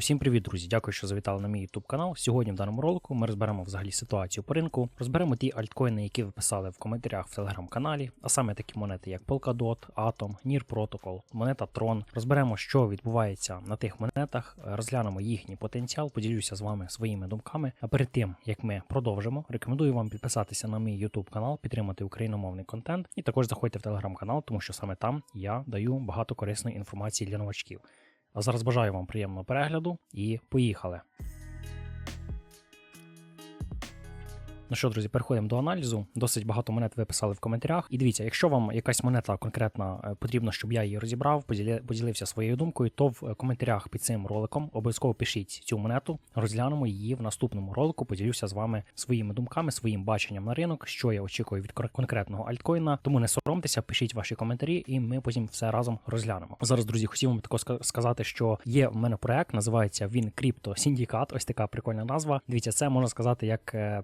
Усім привіт, друзі! Дякую, що завітали на мій YouTube канал. Сьогодні в даному ролику ми розберемо взагалі ситуацію по ринку, розберемо ті альткоїни, які ви писали в коментарях в телеграм-каналі, а саме такі монети, як Polkadot, Atom, NIR Protocol, монета Tron. Розберемо, що відбувається на тих монетах, розглянемо їхній потенціал, поділюся з вами своїми думками. А перед тим як ми продовжимо, рекомендую вам підписатися на мій YouTube канал, підтримати україномовний контент, і також заходьте в телеграм-канал, тому що саме там я даю багато корисної інформації для новачків. А зараз бажаю вам приємного перегляду і поїхали. Ну що, друзі, переходимо до аналізу. Досить багато монет ви писали в коментарях. І дивіться, якщо вам якась монета конкретна е, потрібно, щоб я її розібрав, поділився своєю думкою, то в е, коментарях під цим роликом обов'язково пишіть цю монету, розглянемо її в наступному ролику. Поділюся з вами своїми думками, своїм баченням на ринок, що я очікую від кон- конкретного альткоїна. Тому не соромтеся, пишіть ваші коментарі, і ми потім все разом розглянемо. Зараз, друзі, хотів вам також сказати, що є в мене проект, називається він Crypto Syndicate. Ось така прикольна назва. Дивіться, це можна сказати як е,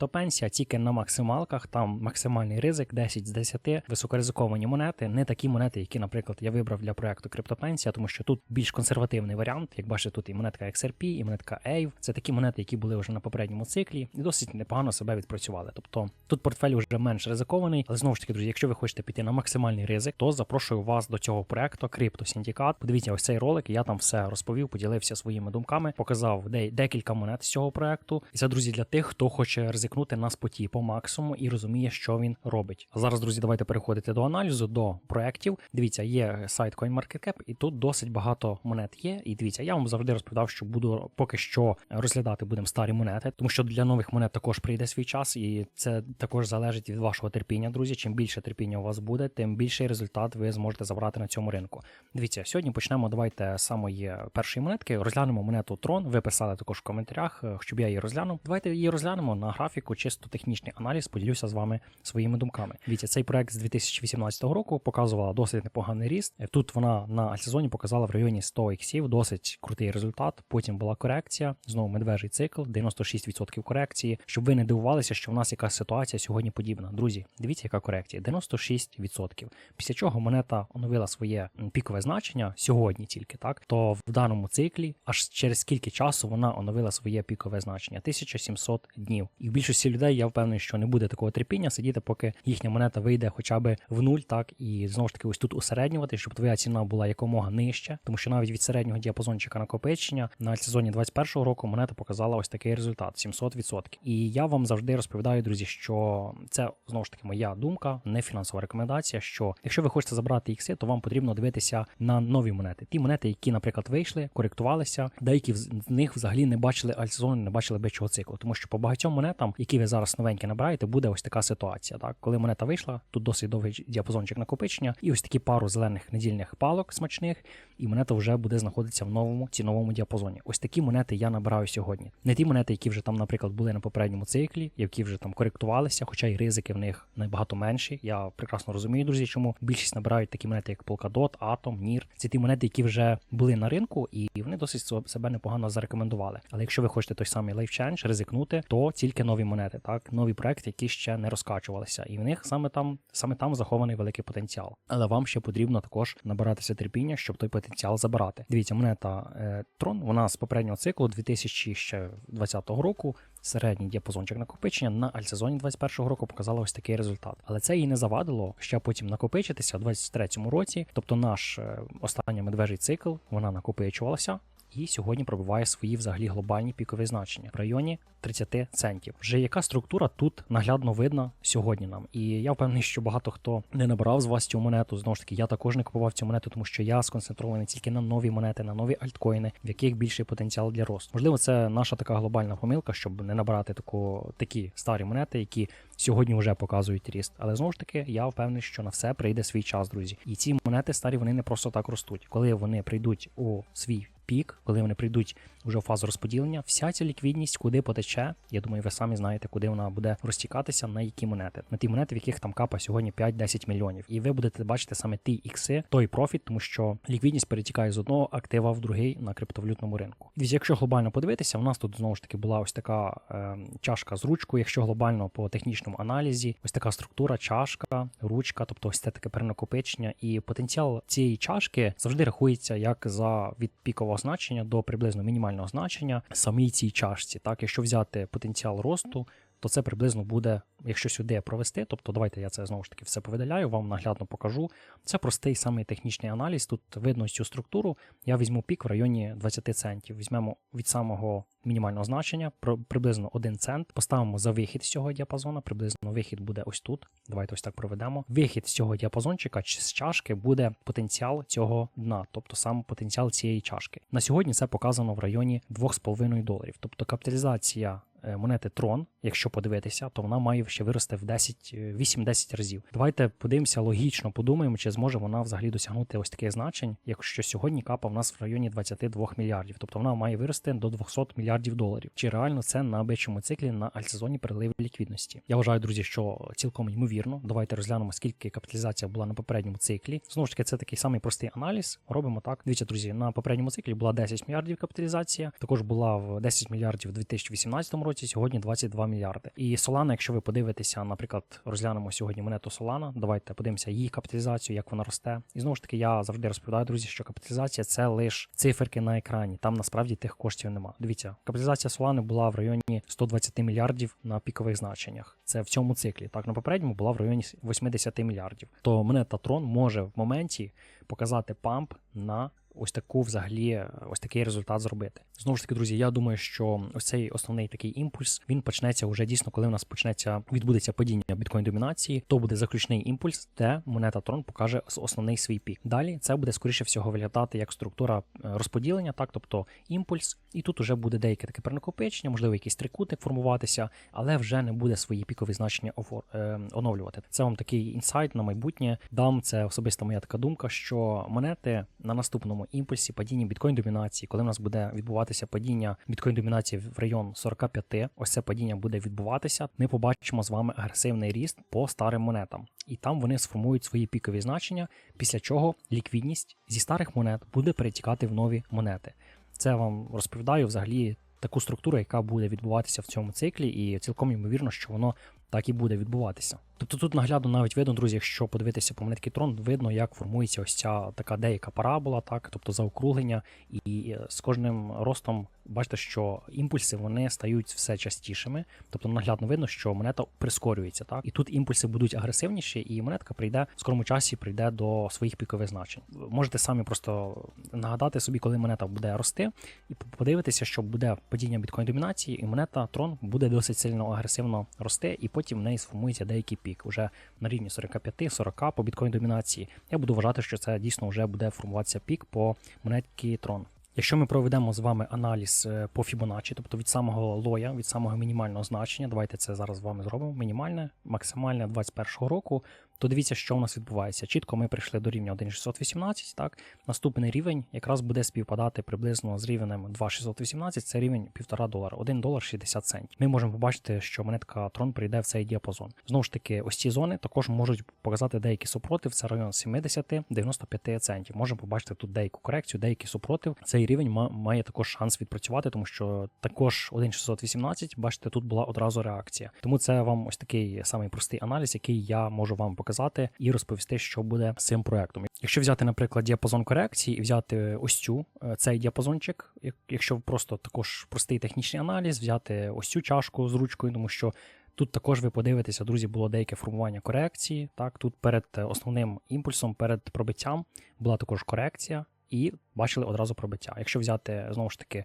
проект криптопенсія, тільки на максималках. Там максимальний ризик 10 з 10, високоризиковані монети, не такі монети, які, наприклад, я вибрав для проекту криптопенсія, тому що тут більш консервативний варіант. Як бачите, тут і монетка XRP, і монетка AVE. Це такі монети, які були вже на попередньому циклі, і досить непогано себе відпрацювали. Тобто тут портфель вже менш ризикований, але знову ж таки, друзі, якщо ви хочете піти на максимальний ризик, то запрошую вас до цього проекту Crypto Syndicate. Подивіться ось цей ролик. Я там все розповів, поділився своїми думками, показав де- декілька монет з цього проекту. І це, друзі, для тих, хто хоче ризикнути на споті по максимуму і розуміє, що він робить. А зараз, друзі, давайте переходити до аналізу, до проектів. Дивіться, є сайт CoinMarketCap, і тут досить багато монет є. І дивіться, я вам завжди розповідав, що буду поки що розглядати будемо старі монети, тому що для нових монет також прийде свій час, і це також залежить від вашого терпіння, друзі. Чим більше терпіння у вас буде, тим більший результат ви зможете забрати на цьому ринку. Дивіться, сьогодні почнемо. Давайте з самої першої монетки. Розглянемо монету Tron. Ви писали також в коментарях, е, щоб я її розглянув. Давайте її розглянемо на графіку, чисто технічний аналіз. Поділюся з вами своїми думками. Дивіться, цей проект з 2018 року показувала досить непоганий ріст. Тут вона на альтсезоні показала в районі 100 іксів, досить крутий результат. Потім була корекція. Знову медвежий цикл, 96% корекції. Щоб ви не дивувалися, що в нас якась ситуація сьогодні подібна. Друзі, дивіться, яка корекція: 96%. Після чого монета оновила своє пікове значення сьогодні тільки так. То в даному циклі, аж через скільки часу вона оновила своє пікове значення 1700 днів. І в більшості людей я впевнений, що не буде такого терпіння сидіти, поки їхня монета вийде хоча б в нуль, так і знову ж таки ось тут усереднювати, щоб твоя ціна була якомога нижче, тому що навіть від середнього діапазончика накопичення на сезоні 21 року монета показала ось такий результат 700%. І я вам завжди розповідаю, друзі, що це знову ж таки моя думка, не фінансова рекомендація. Що якщо ви хочете забрати ікси, то вам потрібно дивитися на нові монети. Ті монети, які, наприклад, вийшли, коректувалися, деякі з них взагалі не бачили альтсезону, не бачили бичого циклу, тому що по багатьом монетам, які ви зараз новенькі набираєте, буде ось така ситуація. Так, коли монета вийшла, тут досить довгий діапазончик накопичення, і ось такі пару зелених недільних палок смачних, і монета вже буде знаходитися в новому ціновому діапазоні. Ось такі монети я набираю сьогодні. Не ті монети, які вже там, наприклад, були на попередньому циклі, які вже там коректувалися, хоча й ризики в них набагато менші. Я прекрасно розумію, друзі, чому більшість набирають такі монети, як Polkadot, Atom, NIR. Це ті монети, які вже були на ринку, і вони досить себе непогано зарекомендували. Але якщо ви хочете той самий Life Change ризикнути, то тільки нові монети, так нові проекти, які ще не розкачувалися, і в них саме там саме там захований великий потенціал. Але вам ще потрібно також набиратися терпіння, щоб той потенціал забирати. Дивіться, монета е, Tron, вона з попереднього циклу 2020 року. Середній діапазончик накопичення на альсезоні 21 року показала ось такий результат. Але це їй не завадило ще потім накопичитися у 23-му році. Тобто наш е, останній медвежий цикл вона накопичувалася. І сьогодні пробиває свої взагалі глобальні пікові значення в районі 30 центів. Вже яка структура тут наглядно видна сьогодні нам. І я впевнений, що багато хто не набирав з вас цю монету. Знову ж таки, я також не купував цю монету, тому що я сконцентрований тільки на нові монети, на нові альткоїни, в яких більший потенціал для росту. Можливо, це наша така глобальна помилка, щоб не набирати таку такі старі монети, які сьогодні вже показують ріст. Але знову ж таки, я впевнений, що на все прийде свій час, друзі. І ці монети старі вони не просто так ростуть. Коли вони прийдуть у свій пік, коли вони прийдуть вже в фазу розподілення, вся ця ліквідність куди потече. Я думаю, ви самі знаєте, куди вона буде розтікатися, на які монети, на ті монети, в яких там капа сьогодні 5-10 мільйонів. І ви будете бачити саме ті ікси, той профіт, тому що ліквідність перетікає з одного актива в другий на криптовалютному ринку. Дивіться, якщо глобально подивитися, у нас тут знову ж таки була ось така е, чашка з ручкою. Якщо глобально по технічному аналізі, ось така структура, чашка, ручка, тобто ось це таке перенакопичення, і потенціал цієї чашки завжди рахується як за від пікового значення до приблизно мінімального значення самій цій чашці. Так, якщо взяти потенціал росту, то це приблизно буде, якщо сюди провести. Тобто, давайте я це знову ж таки все повидаляю, вам наглядно покажу. Це простий самий технічний аналіз. Тут видно цю структуру. Я візьму пік в районі 20 центів. Візьмемо від самого мінімального значення приблизно 1 цент. Поставимо за вихід з цього діапазону. Приблизно вихід буде ось тут. Давайте ось так проведемо. Вихід з цього діапазончика чи з чашки буде потенціал цього дна, тобто сам потенціал цієї чашки. На сьогодні це показано в районі 2,5 доларів. Тобто капіталізація е, монети Tron, якщо подивитися, то вона має ще вирости в 10, е, 8-10 разів. Давайте подивимося логічно, подумаємо, чи зможе вона взагалі досягнути ось таких значень, якщо сьогодні капа в нас в районі 22 мільярдів. Тобто вона має вирости до 200 мільярдів доларів. Чи реально це на бичому циклі на альтсезоні переливу ліквідності? Я вважаю, друзі, що цілком ймовірно. Давайте розглянемо, скільки капіталізація була на попередньому циклі. Знову ж таки, це такий самий простий аналіз. Робимо так. Дивіться, друзі, на попередньому циклі була 10 мільярдів капіталізація. Також була в 10 мільярдів у 2018 році. Сьогодні 22 мільярди. І Solana, якщо ви подивитеся, наприклад, розглянемо сьогодні монету Solana, давайте подивимося її капіталізацію, як вона росте. І знову ж таки, я завжди розповідаю, друзі, що капіталізація це лише циферки на екрані. Там насправді тих коштів нема. Дивіться, капіталізація Solana була в районі 120 мільярдів на пікових значеннях. Це в цьому циклі. Так, на попередньому була в районі 80 мільярдів. То монета Tron може в моменті показати памп на ось таку взагалі ось такий результат зробити. Знову ж таки, друзі, я думаю, що ось цей основний такий імпульс він почнеться вже дійсно, коли у нас почнеться відбудеться падіння біткоін домінації. То буде заключний імпульс, де монета Tron покаже основний свій пік. Далі це буде скоріше всього виглядати як структура е, розподілення, так тобто імпульс, і тут уже буде деяке таке перенакопичення, можливо, якийсь трикутник формуватися, але вже не буде свої пікові значення е, оновлювати. Це вам такий інсайт на майбутнє. Дам це особиста моя така думка, що монети на наступному імпульсі падіння біткоін домінації, коли в нас буде відбуватися падіння біткоін домінації в район 45, ось це падіння буде відбуватися. Ми побачимо з вами агресивний ріст по старим монетам, і там вони сформують свої пікові значення, після чого ліквідність зі старих монет буде перетікати в нові монети. Це вам розповідаю взагалі таку структуру, яка буде відбуватися в цьому циклі, і цілком ймовірно, що воно так і буде відбуватися. Тобто тут наглядно навіть видно, друзі, якщо подивитися по монетки Трон, видно, як формується ось ця така деяка парабола, так, тобто заокруглення, і з кожним ростом бачите, що імпульси вони стають все частішими. Тобто наглядно видно, що монета прискорюється, так і тут імпульси будуть агресивніші, і монетка прийде в скорому часі прийде до своїх пікових значень. Можете самі просто нагадати собі, коли монета буде рости, і подивитися, що буде падіння біткоін домінації, і монета Трон буде досить сильно агресивно рости, і потім в неї сформується деякий пік уже на рівні 45-40 по біткоін домінації. Я буду вважати, що це дійсно вже буде формуватися пік по монетки Tron. Якщо ми проведемо з вами аналіз е, по Fibonacci, тобто від самого лоя, від самого мінімального значення, давайте це зараз з вами зробимо. Мінімальне, максимальне 2021 року, то дивіться, що у нас відбувається. Чітко ми прийшли до рівня 1,618. Так, наступний рівень якраз буде співпадати приблизно з рівнем 2,618, це рівень 1,5 долара, 1 долар 60 центів. Ми можемо побачити, що монетка Tron прийде в цей діапазон. Знову ж таки, ось ці зони також можуть показати деякі супротив. Це район 70-95 центів. Можемо побачити тут деяку корекцію, деякий супротив. Цей рівень має також шанс відпрацювати, тому що також 1,618, бачите, тут була одразу реакція. Тому це вам ось такий самий простий аналіз, який я можу вам показати і розповісти, що буде з цим проектом. Якщо взяти, наприклад, діапазон корекції і взяти ось цю е, цей діапазончик, якщо просто також простий технічний аналіз, взяти ось цю чашку з ручкою, тому що. Тут також ви подивитеся, друзі, було деяке формування корекції. Так, тут перед е, основним імпульсом, перед пробиттям була також корекція, і бачили одразу пробиття. Якщо взяти знову ж таки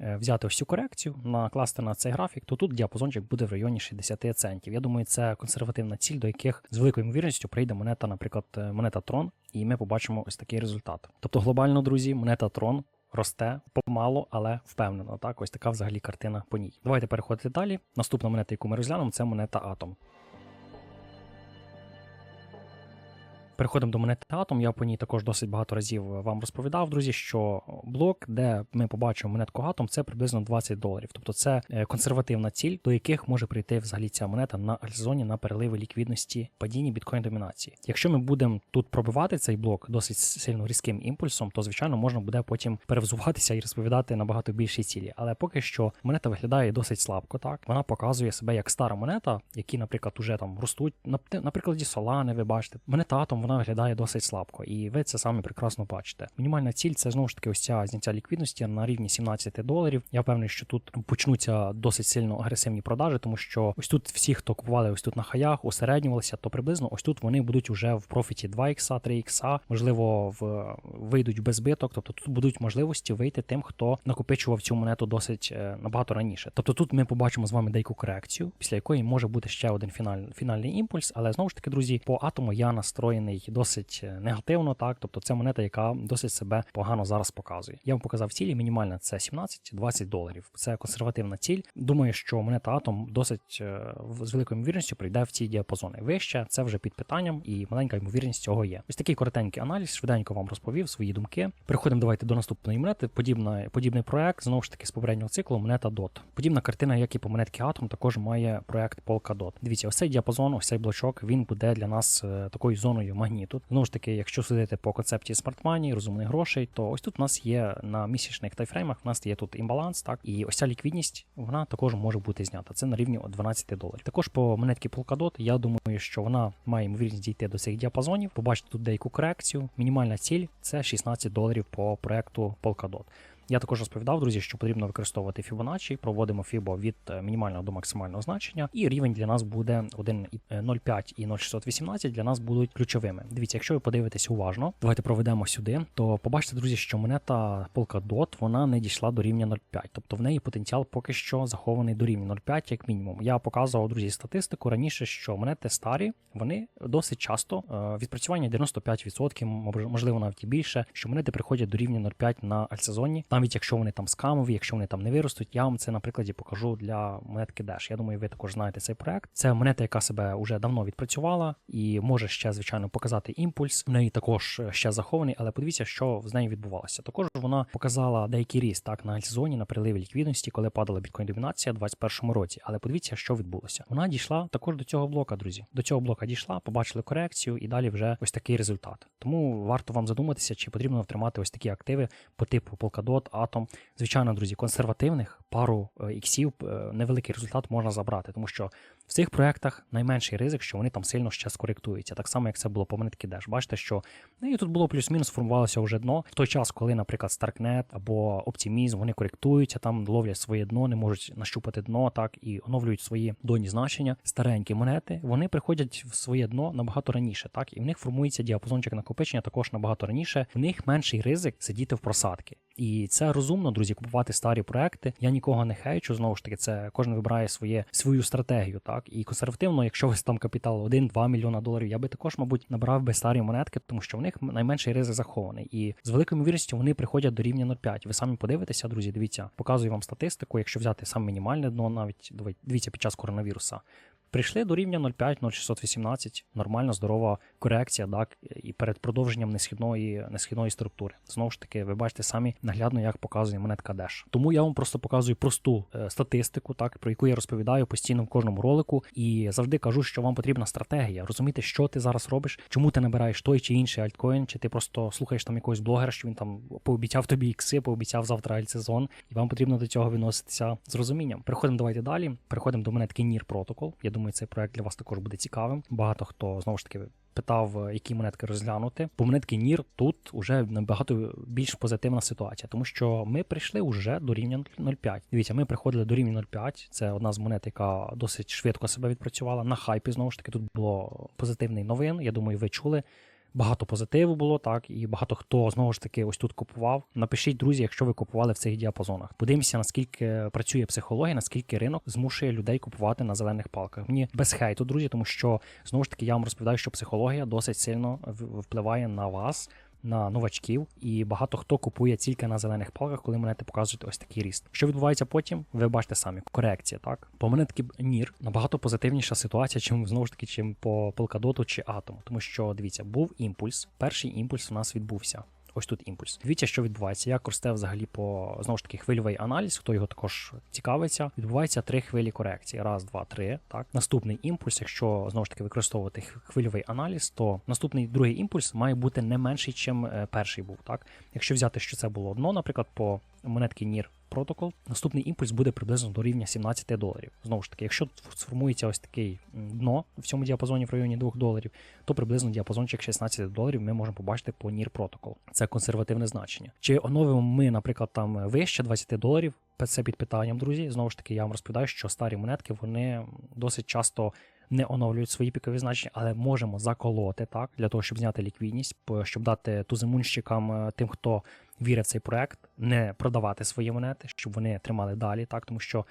взяти ось цю корекцію, накласти на цей графік, то тут діапазончик буде в районі 60 центів. Я думаю, це консервативна ціль, до яких з великою ймовірністю прийде монета, наприклад, е, монета Tron, і ми побачимо ось такий результат. Тобто, глобально, друзі, монета Tron росте помало, але впевнено. Так, ось така взагалі картина по ній. Давайте переходити далі. Наступна монета, яку ми розглянемо, це монета Atom. Переходимо до монети Atom. Я по ній також досить багато разів вам розповідав, друзі, що блок, де ми побачимо монетку Atom, це приблизно 20 доларів. Тобто це е, консервативна ціль, до яких може прийти взагалі ця монета на альтзоні на переливи ліквідності падіння біткоін домінації. Якщо ми будемо тут пробивати цей блок досить сильно різким імпульсом, то звичайно можна буде потім перевзуватися і розповідати набагато більші цілі. Але поки що монета виглядає досить слабко. Так вона показує себе як стара монета, які, наприклад, уже там ростуть. На, прикладі Solana, ви бачите, монета Atom, вона виглядає досить слабко, і ви це самі прекрасно бачите. Мінімальна ціль це знову ж таки ось ця зняття ліквідності на рівні 17 доларів. Я впевнений, що тут почнуться досить сильно агресивні продажі, тому що ось тут всі, хто купували ось тут на хаях, усереднювалися, то приблизно ось тут вони будуть уже в профіті 2 ікса, 3 ікса, можливо, в вийдуть без збиток. Тобто тут будуть можливості вийти тим, хто накопичував цю монету досить е, набагато раніше. Тобто тут ми побачимо з вами деяку корекцію, після якої може бути ще один фіналь, фінальний імпульс. Але знову ж таки, друзі, по атому я настроєний досить е, негативно. Так, тобто це монета, яка досить себе погано зараз показує. Я вам показав цілі. Мінімальна це 17-20 доларів. Це консервативна ціль. Думаю, що монета Атом досить е, з великою ймовірністю прийде в ці діапазони. Вище це вже під питанням, і маленька ймовірність цього є. Ось такий коротенький аналіз, швиденько вам розповів свої думки. Переходимо давайте до наступної монети. Подібна, подібний проект, знову ж таки, з попереднього циклу монета DOT. Подібна картина, як і по монетки Atom, також має проект Polkadot. Дивіться, ось цей діапазон, ось цей блочок, він буде для нас е, такою зоною магніту. Знову ж таки, якщо судити по концепції Smart Money, розумних грошей, то ось тут у нас є на місячних тайфреймах, у нас є тут імбаланс, так, і ось ця ліквідність, вона також може бути знята. Це на рівні 12 доларів. Також по монетці Polkadot, я думаю, що вона має ймовірність дійти до цих діапазонів. Побачите тут деяку корекцію. Мінімальна ціль це 16 доларів по проекту Polkadot. Я також розповідав, друзі, що потрібно використовувати Fibonacci, проводимо FIBO від е, мінімального до максимального значення, і рівень для нас буде 1,05 і 0,618 для нас будуть ключовими. Дивіться, якщо ви подивитесь уважно, давайте проведемо сюди, то побачите, друзі, що монета Polkadot, вона не дійшла до рівня 0,5, тобто в неї потенціал поки що захований до рівня 0,5 як мінімум. Я показував, друзі, статистику раніше, що монети старі, вони досить часто е, відпрацювання 95%, мож- можливо навіть і більше, що монети приходять до рівня 0,5 на альтсезоні, навіть якщо вони там скамові, якщо вони там не виростуть. Я вам це на прикладі покажу для монетки Dash. Я думаю, ви також знаєте цей проект. Це монета, яка себе вже давно відпрацювала і може ще звичайно показати імпульс. В неї також ще захований, але подивіться, що з нею відбувалося. Також вона показала деякий ріст так на альтсезоні, на приливі ліквідності, коли падала біткоін домінація у 2021 році. Але подивіться, що відбулося. Вона дійшла також до цього блока, друзі. До цього блока дійшла, побачили корекцію, і далі вже ось такий результат. Тому варто вам задуматися, чи потрібно втримати ось такі активи по типу Polkadot, Atom. Звичайно, друзі, консервативних пару е, іксів е, невеликий результат можна забрати, тому що в цих проектах найменший ризик, що вони там сильно ще скоректуються. Так само, як це було по монетки Dash. Бачите, що ну, і тут було плюс-мінус, формувалося вже дно. В той час, коли, наприклад, Starknet або Optimism, вони коректуються, там ловлять своє дно, не можуть нащупати дно, так і оновлюють свої донні значення. Старенькі монети вони приходять в своє дно набагато раніше, так і в них формується діапазончик накопичення також набагато раніше. В них менший ризик сидіти в просадки. І це розумно, друзі, купувати старі проекти. Я нікого не хейчу. Знову ж таки, це кожен вибирає своє свою стратегію. Так і консервативно, якщо вас там капітал 1-2 мільйона доларів, я би також, мабуть, набрав би старі монетки, тому що в них найменший ризик захований. І з великою ймовірністю вони приходять до рівня 0,5. Ви самі подивитеся, друзі. Дивіться, показую вам статистику. Якщо взяти саме мінімальне дно, навіть дивіться під час коронавіруса. Прийшли до рівня 0,5, 0,618, нормальна, здорова корекція, так, і перед продовженням несхідної, несхідної структури. Знову ж таки, ви бачите самі наглядно, як показує монетка Dash. Тому я вам просто показую просту е, статистику, так, про яку я розповідаю постійно в кожному ролику, і завжди кажу, що вам потрібна стратегія, розуміти, що ти зараз робиш, чому ти набираєш той чи інший альткоін, чи ти просто слухаєш там якогось блогера, що він там пообіцяв тобі ікси, пообіцяв завтра альтсезон, і вам потрібно до цього відноситися з розумінням. Переходимо давайте далі. Переходимо до монетки NIR Protocol. Я думаю, цей проект для вас також буде цікавим. Багато хто знову ж таки питав, які монетки розглянути. По монетки Нір тут уже набагато більш позитивна ситуація, тому що ми прийшли вже до рівня 0,5. Дивіться, ми приходили до рівня 0,5. Це одна з монет, яка досить швидко себе відпрацювала. На хайпі знову ж таки тут було позитивний новин. Я думаю, ви чули. Багато позитиву було, так, і багато хто знову ж таки ось тут купував. Напишіть, друзі, якщо ви купували в цих діапазонах. Подивимося, наскільки працює психологія, наскільки ринок змушує людей купувати на зелених палках. Мені без хейту, друзі, тому що знову ж таки я вам розповідаю, що психологія досить сильно впливає на вас. На новачків, і багато хто купує тільки на зелених палках, коли монети показують ось такий ріст. Що відбувається потім? Ви бачите самі корекція, так по монетки нір набагато позитивніша ситуація, чим знову ж таки, чим по полкадоту чи атому, Тому що дивіться, був імпульс. Перший імпульс у нас відбувся. Ось тут імпульс. Дивіться, що відбувається. Як росте взагалі по знову ж таки хвильовий аналіз, хто його також цікавиться. Відбувається три хвилі корекції. Раз, два, три. Так, наступний імпульс. Якщо знову ж таки використовувати хвильовий аналіз, то наступний другий імпульс має бути не менший, чим е, перший був. Так, якщо взяти, що це було одно, наприклад, по монетки NIR, Protocol, наступний імпульс буде приблизно до рівня 17 доларів. Знову ж таки, якщо сформується ось такий дно в цьому діапазоні в районі 2 доларів, то приблизно діапазончик 16 доларів ми можемо побачити по NIR Protocol. Це консервативне значення. Чи оновимо ми, наприклад, там вище 20 доларів? Це під питанням, друзі. Знову ж таки, я вам розповідаю, що старі монетки вони досить часто не оновлюють свої пікові значення, але можемо заколоти так для того, щоб зняти ліквідність, щоб дати туземунщикам, е, тим, хто вірить в цей проект, не продавати свої монети, щоб вони тримали далі, так тому що.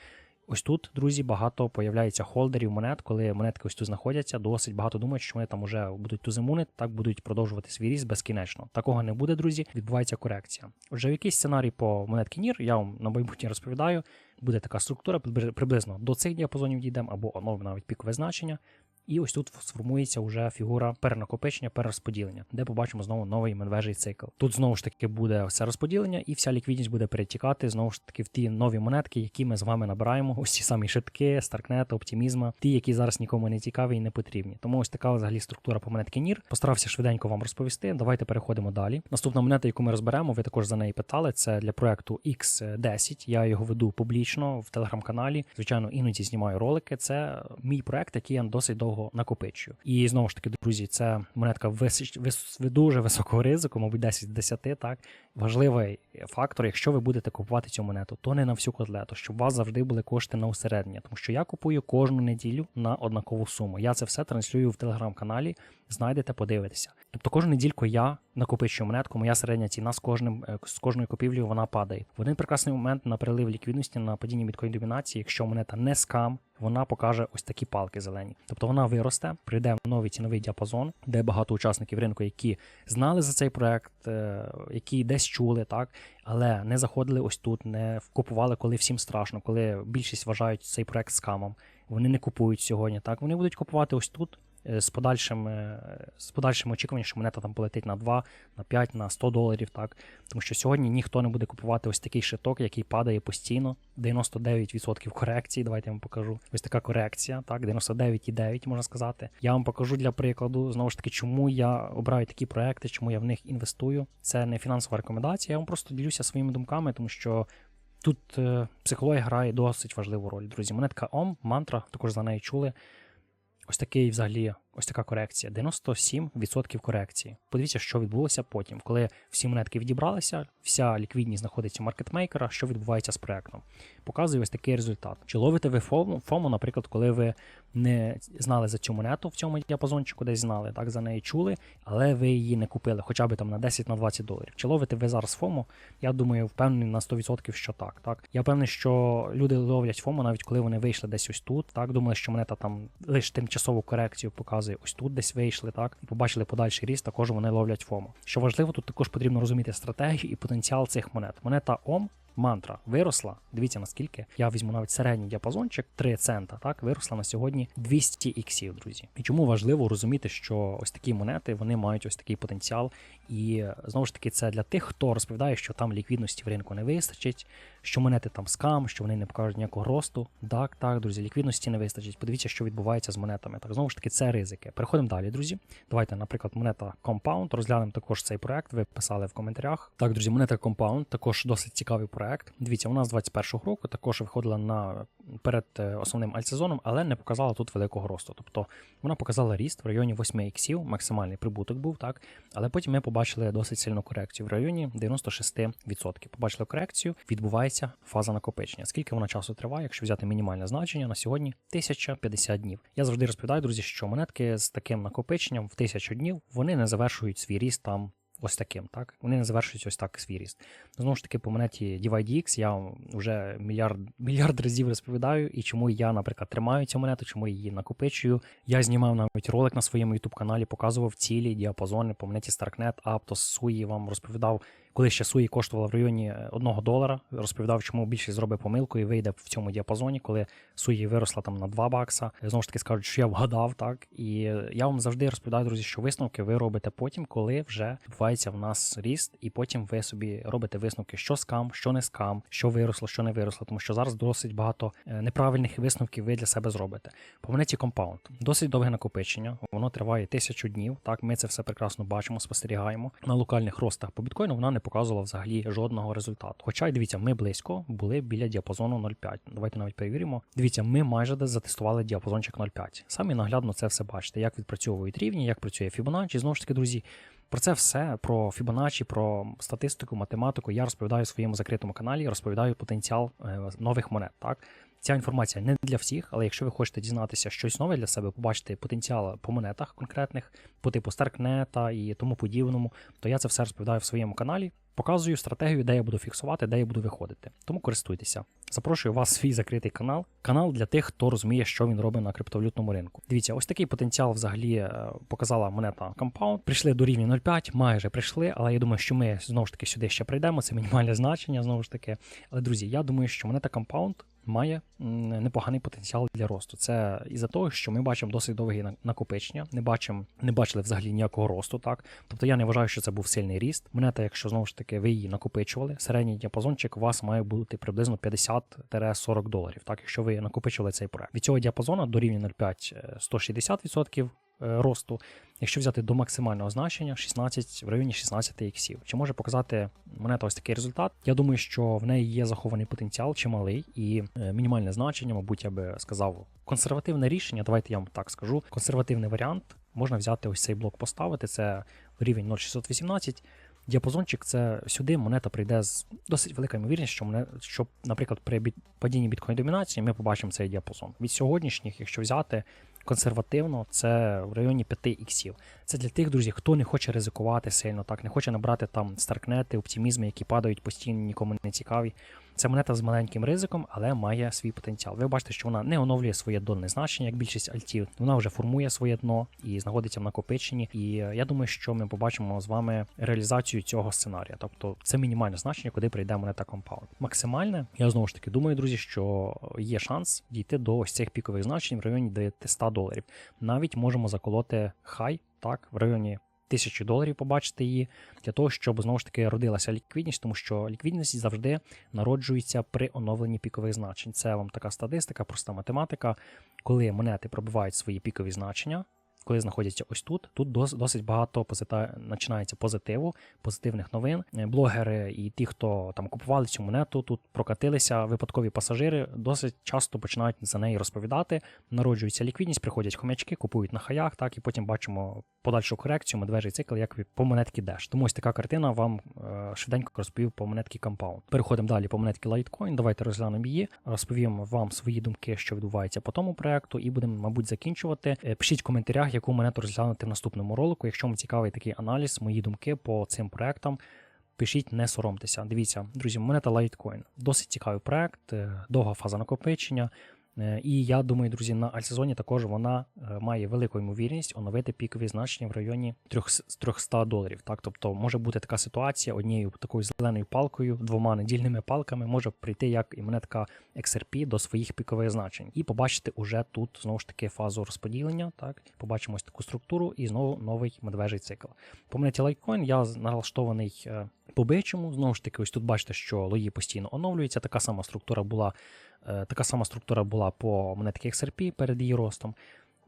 Ось тут, друзі, багато появляється холдерів монет, коли монетки ось тут знаходяться. Досить багато думають, що вони там вже будуть тузимуни, так будуть продовжувати свій ріст безкінечно. Такого не буде, друзі. Відбувається корекція. Отже, якийсь сценарій по монетки Нір, я вам на майбутнє розповідаю. Буде така структура, приблизно до цих діапазонів дійдемо, або оновимо навіть пікове значення. І ось тут сформується вже фігура перенакопичення, перерозподілення, де побачимо знову новий медвежий цикл. Тут знову ж таки буде все розподілення, і вся ліквідність буде перетікати знову ж таки в ті нові монетки, які ми з вами набираємо. Ось ці самі шитки, старкнет, оптимізма, ті, які зараз нікому не цікаві і не потрібні. Тому ось така взагалі структура по монетки NIR. Постарався швиденько вам розповісти. Давайте переходимо далі. Наступна монета, яку ми розберемо, ви також за неї питали. Це для проекту X10. Я його веду публічно в телеграм-каналі. Звичайно, іноді знімаю ролики. Це мій проект, який я досить довго накопичую. І знову ж таки, друзі, це монетка. Вис... дуже високого ризику, мабуть, 10 з 10, так. Важливий фактор, якщо ви будете купувати цю монету, то не на всю котлету, щоб у вас завжди були кошти на усереднення. Тому що я купую кожну неділю на однакову суму. Я це все транслюю в телеграм-каналі, знайдете, подивитеся. Тобто кожну недільку я накопичую монетку, моя середня ціна з кожним е, з кожною купівлею вона падає. В один прекрасний момент на прилив ліквідності на падінні біткоін домінації, якщо монета не скам, вона покаже ось такі палки зелені. Тобто вона виросте, прийде в новий ціновий діапазон, де багато учасників ринку, які знали за цей проект, е, які десь чули, так, але не заходили ось тут, не купували, коли всім страшно, коли більшість вважають цей проект скамом. Вони не купують сьогодні. Так, вони будуть купувати ось тут. Е, З подальшим, е, з подальшим очікуванням, що монета там полетить на 2, на 5, на 100 доларів, так. Тому що сьогодні ніхто не буде купувати ось такий шиток, який падає постійно. 99% корекції. Давайте я вам покажу. Ось така корекція, так, 99,9 можна сказати. Я вам покажу для прикладу, знову ж таки, чому я обираю такі проекти, чому я в них інвестую. Це не фінансова рекомендація. Я вам просто ділюся своїми думками, тому що. Тут е, психологія грає досить важливу роль, друзі. Монетка Ом, мантра, також за нею чули. Ось такий взагалі, ось така корекція. 97% корекції. Подивіться, що відбулося потім, коли всі монетки відібралися, вся ліквідність знаходиться у маркетмейкера, що відбувається з проектом. Показує ось такий результат. Чи ловите ви фому, фому, наприклад, коли ви не знали за цю монету в цьому діапазончику, десь знали, так за неї чули, але ви її не купили, хоча б там на 10-20 доларів. Чи ловите ви зараз фому? Я думаю, впевнений на 100% що так. так. Я впевнений, що люди ловлять фому, навіть коли вони вийшли десь ось тут, так думали, що монета там лише тимчасову корекцію показує, ось тут десь вийшли, так і побачили подальший ріст. Також вони ловлять ФОМО. Що важливо, тут також потрібно розуміти стратегію і потенціал цих монет. Монета ОМ. Мантра виросла. Дивіться наскільки я візьму навіть середній діапазончик 3 цента. Так виросла на сьогодні 200 іксів, друзі. І чому важливо розуміти, що ось такі монети вони мають ось такий потенціал. І знову ж таки, це для тих, хто розповідає, що там ліквідності в ринку не вистачить, що монети там скам, що вони не покажуть ніякого росту. Так, так, друзі, ліквідності не вистачить. Подивіться, що відбувається з монетами. Так, знову ж таки, це ризики. Переходимо далі, друзі. Давайте, наприклад, монета Compound. Розглянемо також цей проект. Ви писали в коментарях. Так, друзі, монета Compound також досить цікавий проект. Дивіться, вона з 21-го року також виходила на перед е, основним альтсезоном, але не показала тут великого росту. Тобто вона показала ріст в районі 8 іксів, максимальний прибуток був, так. Але потім ми побачили досить сильну корекцію в районі 96%. Побачили корекцію, відбувається фаза накопичення. Скільки вона часу триває, якщо взяти мінімальне значення на сьогодні 1050 днів. Я завжди розповідаю, друзі, що монетки з таким накопиченням в 1000 днів вони не завершують свій ріст там ось таким, так? Вони не завершують ось так свій ріст. Знову ж таки, по монеті DYDX я вже мільярд, мільярд разів розповідаю, і чому я, наприклад, тримаю цю монету, чому її накопичую. Я знімав навіть ролик на своєму YouTube каналі, показував цілі діапазони по монеті Starknet, Aptos, Sui, вам розповідав. Коли ще Суї коштувала в районі 1 долара, розповідав, чому більшість зробить помилку і вийде в цьому діапазоні, коли Суї виросла там на 2 бакса. Знову ж таки скажуть, що я вгадав, так. І я вам завжди розповідаю, друзі, що висновки ви робите потім, коли вже відбувається в нас ріст, і потім ви собі робите висновки, що скам, що не скам, що виросло, що не виросло, тому що зараз досить багато е, неправильних висновків ви для себе зробите. По монеті Compound. Досить довге накопичення, воно триває тисячу днів. Так, ми це все прекрасно бачимо, спостерігаємо. На локальних ростах по біткоїну вона не показувало взагалі жодного результату. Хоча й дивіться, ми близько були біля діапазону 0,5. Давайте навіть перевіримо. Дивіться, ми майже затестували діапазончик 0,5. Самі наглядно це все бачите, як відпрацьовують рівні, як працює Fibonacci. Знову ж таки, друзі. Про це все, про Fibonacci, про статистику, математику я розповідаю в своєму закритому каналі, розповідаю потенціал е, нових монет. Так? Ця інформація не для всіх, але якщо ви хочете дізнатися щось нове для себе, побачити потенціал по монетах конкретних, по типу Старкнета і тому подібному, то я це все розповідаю в своєму каналі. Показую стратегію, де я буду фіксувати, де я буду виходити. Тому користуйтеся. Запрошую вас в свій закритий канал. Канал для тих, хто розуміє, що він робить на криптовалютному ринку. Дивіться, ось такий потенціал взагалі е, показала монета Compound. Прийшли до рівня 0,5, майже прийшли, але я думаю, що ми знову ж таки сюди ще прийдемо. Це мінімальне значення, знову ж таки. Але друзі, я думаю, що монета Compound має непоганий потенціал для росту. Це із-за того, що ми бачимо досить довгі накопичення, не бачимо, не бачили взагалі ніякого росту. Так, тобто я не вважаю, що це був сильний ріст. Монета, якщо знову ж таки ви її накопичували, середній діапазончик у вас має бути приблизно 50-40 доларів. Так, якщо ви накопичували цей проект від цього діапазону до рівня 0,5 160%. Е, росту, якщо взяти до максимального значення 16 в районі 16 іксів. Чи може показати монета ось такий результат? Я думаю, що в неї є захований потенціал чималий і е, мінімальне значення, мабуть, я би сказав, консервативне рішення. Давайте я вам так скажу. Консервативний варіант можна взяти ось цей блок, поставити. Це рівень 0,618. Діапазончик це сюди монета прийде з досить велика ймовірність, що монет, що, наприклад, при падінні біткоін домінації ми побачимо цей діапазон. Від сьогоднішніх, якщо взяти консервативно, це в районі 5 іксів. Це для тих, друзів, хто не хоче ризикувати сильно, так не хоче набрати там старкнети, оптимізми, які падають постійно, нікому не цікаві. Це монета з маленьким ризиком, але має свій потенціал. Ви бачите, що вона не оновлює своє донне значення, як більшість альтів. Вона вже формує своє дно і знаходиться в накопиченні. І я думаю, що ми побачимо з вами реалізацію цього сценарія. Тобто це мінімальне значення, куди прийде монета компаунд. Максимальне, я знову ж таки думаю, друзі, що є шанс дійти до ось цих пікових значень в районі 900 доларів. Навіть можемо заколоти хай так в районі тисячу доларів побачити її, для того, щоб знову ж таки родилася ліквідність, тому що ліквідність завжди народжується при оновленні пікових значень. Це вам така статистика, проста математика. Коли монети пробивають свої пікові значення, коли знаходяться ось тут, тут досить багато позита... починається позитиву, позитивних новин. Е, блогери і ті, хто там купували цю монету, тут прокатилися випадкові пасажири, досить часто починають за неї розповідати. Народжується ліквідність, приходять хомячки, купують на хаях, так і потім бачимо подальшу корекцію, медвежий цикл, як по монетки Dash. Тому ось така картина вам е, швиденько розповів по монетки Compound. Переходимо далі по монетки Litecoin. Давайте розглянемо її, розповім вам свої думки, що відбувається по тому проекту, і будемо, мабуть, закінчувати. Е, пишіть в коментарях яку монету розглянути в наступному ролику. Якщо вам цікавий такий аналіз, мої думки по цим проектам, пишіть, не соромтеся. Дивіться, друзі, монета Litecoin. Досить цікавий проект, е, довга фаза накопичення. Е, і я думаю, друзі, на альсезоні також вона е, має велику ймовірність оновити пікові значення в районі 300 доларів. Так, тобто може бути така ситуація однією такою зеленою палкою, двома недільними палками може прийти як і монетка XRP до своїх пікових значень, і побачити уже тут знову ж таки фазу розподілення. Так, побачимо ось таку структуру і знову новий медвежий цикл. По монеті Litecoin я налаштований е, по бичому. Знову ж таки, ось тут бачите, що лої постійно оновлюються. Така сама структура була Е, така сама структура була по монетки XRP перед її ростом.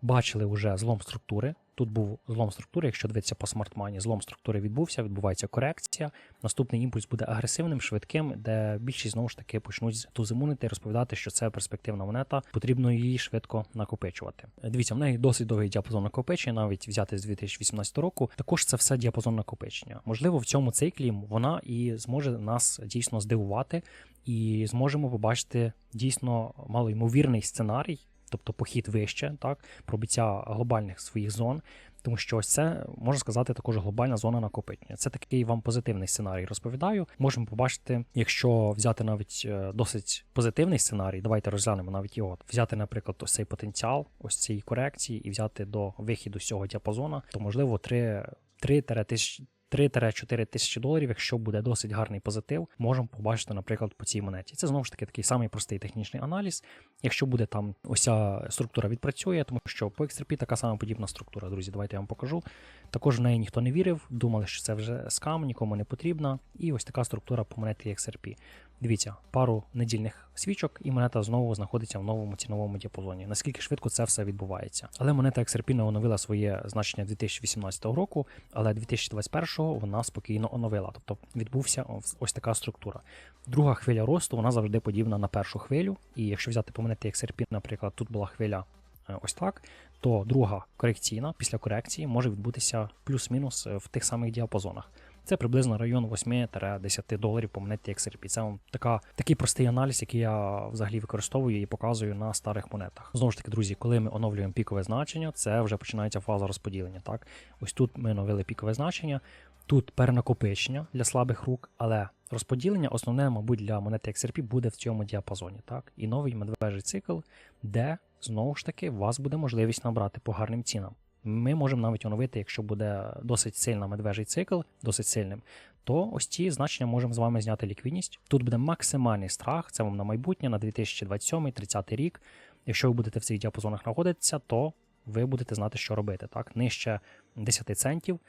Бачили вже злом структури. Тут був злом структури, якщо дивитися по смартмані, злом структури відбувся, відбувається корекція. Наступний імпульс буде агресивним, швидким, де більшість знову ж таки почнуть тузимунити і розповідати, що це перспективна монета, потрібно її швидко накопичувати. Дивіться, в неї досить довгий діапазон накопичення, навіть взяти з 2018 року. Також це все діапазон накопичення. Можливо, в цьому циклі вона і зможе нас дійсно здивувати, і зможемо побачити дійсно малоймовірний сценарій тобто похід вище, так, пробиття глобальних своїх зон. Тому що ось це можна сказати також глобальна зона накопичення. Це такий вам позитивний сценарій. Розповідаю. Можемо побачити, якщо взяти навіть е, досить позитивний сценарій, давайте розглянемо навіть його. Взяти, наприклад, ось цей потенціал, ось цієї корекції, і взяти до вихіду з цього діапазона, то можливо 3 3 тисячі 3-4 тисячі доларів, якщо буде досить гарний позитив, можемо побачити, наприклад, по цій монеті. Це знову ж таки такий самий простий технічний аналіз. Якщо буде там ося структура відпрацює, тому що по XRP така сама подібна структура, друзі, давайте я вам покажу. Також в неї ніхто не вірив, думали, що це вже скам, нікому не потрібна. І ось така структура по монеті XRP. Дивіться, пару недільних свічок, і монета знову знаходиться в новому ціновому діапазоні. Наскільки швидко це все відбувається? Але монета XRP не оновила своє значення 2018 року, але 2021 вона спокійно оновила. Тобто відбувся ось- така структура. Друга хвиля росту вона завжди подібна на першу хвилю. І якщо взяти по монеті XRP, наприклад, тут була хвиля е, ось так, то друга корекційна після корекції може відбутися плюс-мінус е, в тих самих діапазонах. Це приблизно район 8-10 доларів по монеті XRP. Це така, такий простий аналіз, який я взагалі використовую і показую на старих монетах. Знову ж таки, друзі, коли ми оновлюємо пікове значення, це вже починається фаза розподілення. Так, ось тут ми оновили пікове значення, тут перенакопичення для слабих рук, але розподілення основне, мабуть, для монети XRP буде в цьому діапазоні. Так, і новий медвежий цикл, де знову ж таки у вас буде можливість набрати по гарним цінам. Ми можемо навіть оновити, якщо буде досить сильна медвежий цикл, досить сильним, то ось ці значення можемо з вами зняти ліквідність. Тут буде максимальний страх, це вам на майбутнє, на 2027-30 рік. Якщо ви будете в цих діапазонах знаходитися, то ви будете знати, що робити. Так, нижче 10 центів.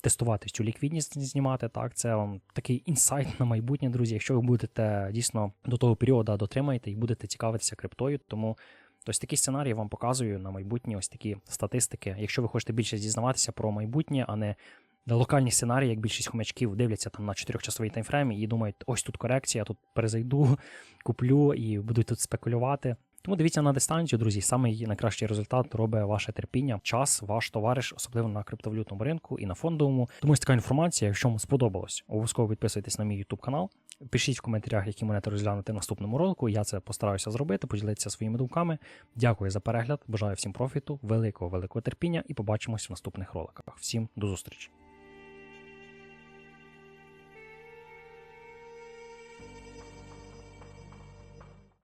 Тестувати цю ліквідність знімати, так це вам такий інсайт на майбутнє, друзі. Якщо ви будете дійсно до того періоду дотримаєте і будете цікавитися криптою, тому ось такі сценарії я вам показую на майбутнє, ось такі статистики. Якщо ви хочете більше дізнаватися про майбутнє, а не локальні сценарії, як більшість хомячків дивляться там на 4-часовий таймфрейм і думають, ось тут корекція, тут перезайду, куплю і буду тут спекулювати. Тому дивіться на дистанцію, друзі. Самий найкращий результат робить ваше терпіння, час, ваш товариш, особливо на криптовалютному ринку і на фондовому. Тому ось така інформація. Якщо вам сподобалось, обов'язково підписуйтесь на мій YouTube канал. Пишіть в коментарях, які монети розглянути в наступному ролику. Я це постараюся зробити, поділитися своїми думками. Дякую за перегляд. Бажаю всім профіту, великого великого терпіння і побачимось в наступних роликах. Всім до зустрічі!